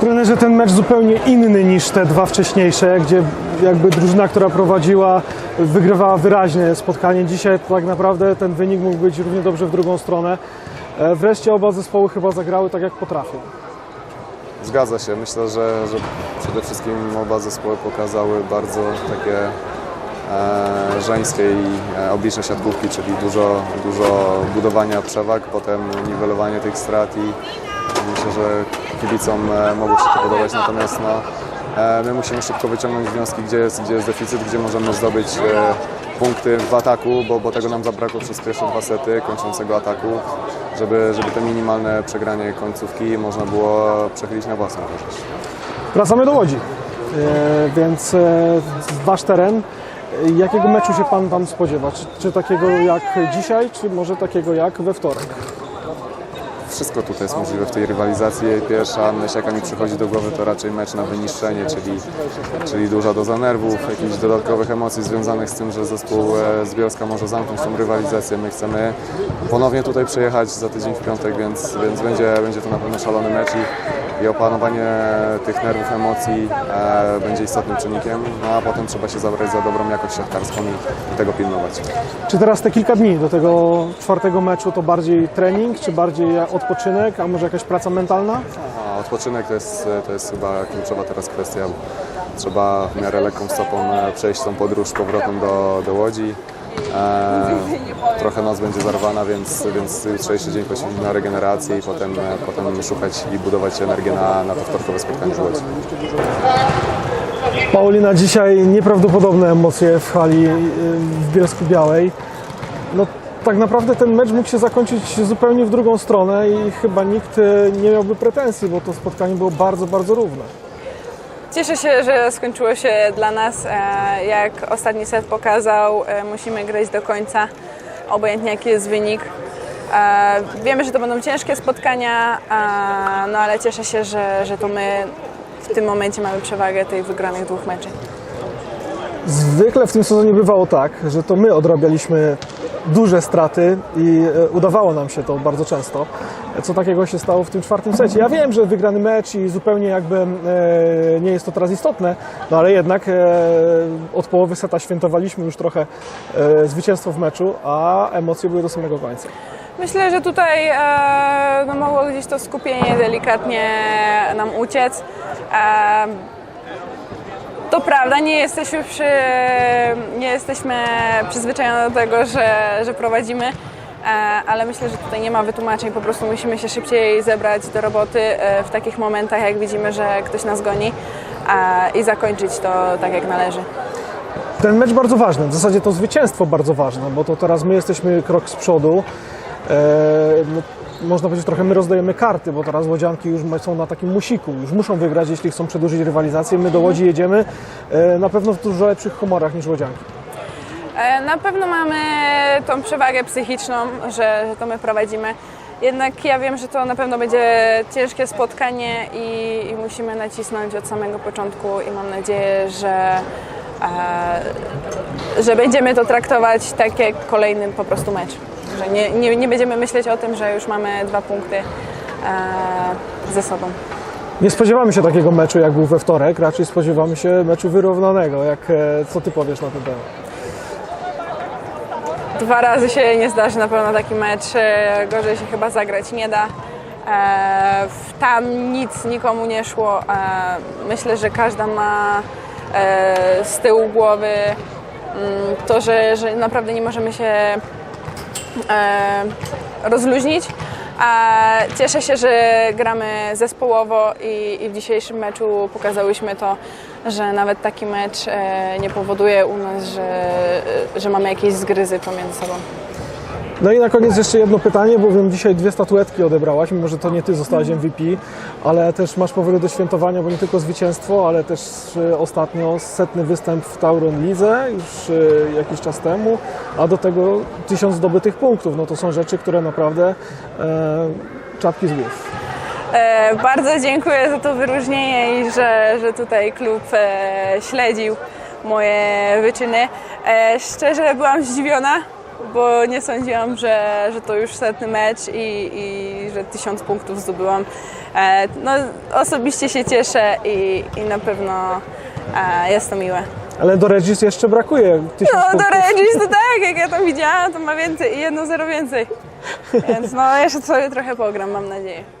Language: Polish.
Trenerze, ten mecz zupełnie inny niż te dwa wcześniejsze, gdzie jakby drużyna, która prowadziła, wygrywała wyraźnie spotkanie. Dzisiaj tak naprawdę ten wynik mógł być równie dobrze w drugą stronę. E, Wreszcie oba zespoły chyba zagrały tak, jak potrafią. Zgadza się. Myślę, że, że przede wszystkim oba zespoły pokazały bardzo takie e, żeńskie i e, oblicze siatkówki, czyli dużo, dużo budowania przewag, potem niwelowanie tych strat i myślę, że kibicom e, mogło się to podobać. Natomiast no, e, my musimy szybko wyciągnąć wnioski, gdzie jest, gdzie jest deficyt, gdzie możemy zdobyć e, punkty w ataku, bo, bo tego nam zabrakło przez pierwsze dwa sety kończącego ataku, żeby, żeby te minimalne przegranie końcówki można było przechylić na własną korzyść. Wracamy do Łodzi, e, więc e, wasz teren. Jakiego meczu się pan tam spodziewa? Czy, czy takiego jak dzisiaj, czy może takiego jak we wtorek? Wszystko tutaj jest możliwe w tej rywalizacji. Pierwsza myśl, jaka mi przychodzi do głowy, to raczej mecz na wyniszczenie, czyli, czyli duża doza nerwów, jakichś dodatkowych emocji związanych z tym, że zespół e, z Bielska może zamknąć tą rywalizację. My chcemy ponownie tutaj przyjechać za tydzień w piątek, więc, więc będzie, będzie to na pewno szalony mecz i, i opanowanie tych nerwów, emocji e, będzie istotnym czynnikiem, no a potem trzeba się zabrać za dobrą jakość siatkarską i, i tego pilnować. Czy teraz te kilka dni do tego czwartego meczu to bardziej trening, czy bardziej odpoczynek, a może jakaś praca mentalna? A odpoczynek to jest, to jest chyba kluczowa teraz kwestia. Trzeba w miarę lekką stopą e, przejść tą podróż z powrotem do, do Łodzi. E, trochę noc będzie zarwana, więc, więc jutrzejszy dzień poświęcić na regenerację i potem, e, potem szukać i budować energię na, na to wtorkowe spotkanie w Łodzi. Paulina, dzisiaj nieprawdopodobne emocje w hali y, w Bielsku Białej. No, tak naprawdę ten mecz mógł się zakończyć zupełnie w drugą stronę i chyba nikt y, nie miałby pretensji, bo to spotkanie było bardzo, bardzo równe. Cieszę się, że skończyło się dla nas. E, Jak ostatni set pokazał, e, musimy grać do końca, obojętnie jaki jest wynik. E, Wiemy, że to będą ciężkie spotkania, no ale cieszę się, że, że to my w tym momencie mamy przewagę tych wygranych dwóch meczy. Zwykle w tym sezonie bywało tak, że to my odrabialiśmy duże straty i e, udawało nam się to bardzo często. Co takiego się stało w tym czwartym secie? Ja wiem, że wygrany mecz i zupełnie jakby e, nie jest to teraz istotne, no ale jednak e, od połowy seta świętowaliśmy już trochę zwycięstwo w meczu, a emocje były do samego końca. Myślę, że tutaj no, mogło gdzieś to skupienie delikatnie nam uciec. E, to prawda, nie jesteśmy, przy, nie jesteśmy przyzwyczajone do tego, że, że prowadzimy, e, ale myślę, że tutaj nie ma wytłumaczeń. Po prostu musimy się szybciej zebrać do roboty e, w takich momentach, jak widzimy, że ktoś nas goni e, i zakończyć to tak, jak należy. Ten mecz bardzo ważny, w zasadzie to zwycięstwo bardzo ważne, bo to teraz my jesteśmy krok z przodu. Można powiedzieć, trochę my rozdajemy karty, bo teraz Łodzianki już są na takim musiku, już muszą wygrać, jeśli chcą przedłużyć rywalizację. My do Łodzi jedziemy e, na pewno w dużo lepszych humorach niż Łodzianki. E, Na pewno mamy tą przewagę psychiczną, że, że to my prowadzimy. Jednak ja wiem, że to na pewno będzie ciężkie spotkanie i, i musimy nacisnąć od samego początku i mam nadzieję, że, e, że będziemy to traktować tak jak kolejny po prostu mecz. Że nie, nie, nie będziemy myśleć o tym, że już mamy dwa punkty e, ze sobą. Nie spodziewamy się takiego meczu, jak był we wtorek, raczej spodziewamy się meczu wyrównanego. Jak, e, co ty powiesz na ten temat? Dwa razy się nie zdarzy na pewno taki mecz. e, Gorzej się chyba zagrać nie da. E, Tam nic nikomu nie szło. Myślę, że każda ma z tyłu głowy mm, to, że, że naprawdę nie możemy się rozluźnić. A cieszę się, że gramy zespołowo i, i w dzisiejszym meczu pokazałyśmy to, że nawet taki mecz e, nie powoduje u nas, że, że mamy jakieś zgryzy pomiędzy sobą. No i na koniec jeszcze jedno pytanie, bo wiem, dzisiaj dwie statuetki odebrałaś, mimo że to nie ty zostałaś MVP, ale też masz powody do świętowania, bo nie tylko zwycięstwo, ale też ostatnio setny występ w Tauron Lidze już e, jakiś czas temu, a do tego tysiąc zdobytych punktów. No to są rzeczy, które naprawdę e, czapki z głów. E, bardzo dziękuję za to wyróżnienie i że, że tutaj klub e, śledził moje wyczyny. E, szczerze byłam zdziwiona, bo nie sądziłam, że, że to już setny mecz i, i że tysiąc punktów zdobyłam. E, no, osobiście się cieszę i, i na pewno e, jest to miłe. Ale do Regis jeszcze brakuje tysiąc No do punktów. Regis to tak, jak ja tam widziałam, to ma więcej i jedno zero więcej. Więc no jeszcze sobie trochę pogram, mam nadzieję.